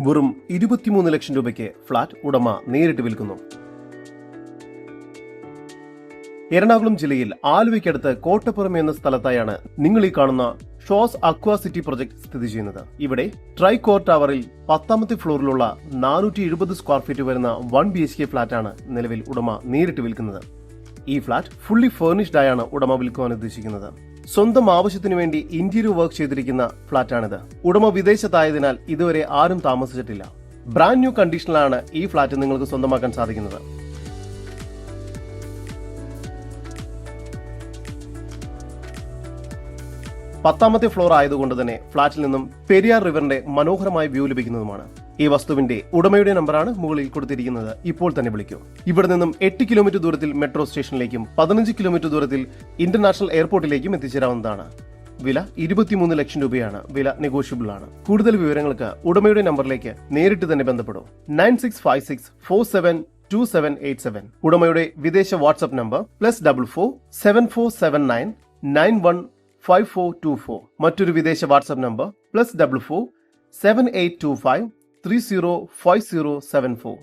വെറും ഇരുപത്തിമൂന്ന് ലക്ഷം രൂപയ്ക്ക് ഫ്ളാറ്റ് ഉടമ നേരിട്ട് വിൽക്കുന്നു. എറണാകുളം ജില്ലയിൽ ആലുവയ്ക്കടുത്ത് കോട്ടപ്പുറം എന്ന സ്ഥലത്തായാണ് നിങ്ങൾ ഈ കാണുന്ന ഷോസ് അക്വാ സിറ്റി പ്രൊജക്ട് സ്ഥിതി ചെയ്യുന്നത്. ഇവിടെ ട്രൈകോർ ടവറിൽ പത്താമത്തെ ഫ്ലോറിലുള്ള നാനൂറ്റി എഴുപത് സ്ക്വയർ ഫീറ്റ് വരുന്ന വൺ ബി എച്ച് കെ ഫ്ളാറ്റാണ് നിലവിൽ ഉടമ നേരിട്ട് വിൽക്കുന്നത്. ഈ ഫ്ളാറ്റ് ഫുള്ളി ഫേർണിഷ്ഡ് ആയാണ് ഉടമ വിൽക്കുവാൻ ഉദ്ദേശിക്കുന്നത്. സ്വന്തം ആവശ്യത്തിനു വേണ്ടി ഇന്റീരിയർ വർക്ക് ചെയ്തിരിക്കുന്ന ഫ്ളാറ്റാണിത് ഉടമ വിദേശത്തായതിനാൽ ഇതുവരെ ആരും താമസിച്ചിട്ടില്ല. ബ്രാൻഡ് ന്യൂ കണ്ടീഷനിലാണ് ഈ ഫ്ളാറ്റ് നിങ്ങൾക്ക് സ്വന്തമാക്കാൻ സാധിക്കുന്നത്. പത്താമത്തെ ഫ്ലോർ ആയതുകൊണ്ട് തന്നെ ഫ്ളാറ്റിൽ നിന്നും പെരിയാർ റിവറിന്റെ മനോഹരമായ വ്യൂ ലഭിക്കുന്നതുമാണ്. ഈ വസ്തുവിന്റെ ഉടമയുടെ നമ്പറാണ് മുകളിൽ കൊടുത്തിരിക്കുന്നത്. ഇപ്പോൾ തന്നെ വിളിക്കൂ. ഇവിടെ നിന്നും എട്ട് കിലോമീറ്റർ ദൂരത്തിൽ മെട്രോ സ്റ്റേഷനിലേക്കും പതിനഞ്ച് കിലോമീറ്റർ ദൂരത്തിൽ ഇന്റർനാഷണൽ എയർപോർട്ടിലേക്കും എത്തിച്ചേരാവുന്നതാണ്. വില ഇരുപത്തിമൂന്ന് ലക്ഷം രൂപയാണ്. വില നെഗോഷ്യബിൾ ആണ്. കൂടുതൽ വിവരങ്ങൾക്ക് ഉടമയുടെ നമ്പറിലേക്ക് നേരിട്ട് തന്നെ ബന്ധപ്പെടൂ. Nine six five six four seven two seven eight seven. ഉടമയുടെ വിദേശ WhatsApp number plus double four seven four seven nine nine one five four two four മറ്റൊരു വിദേശ WhatsApp number plus double four seven eight two five three zero five zero seven four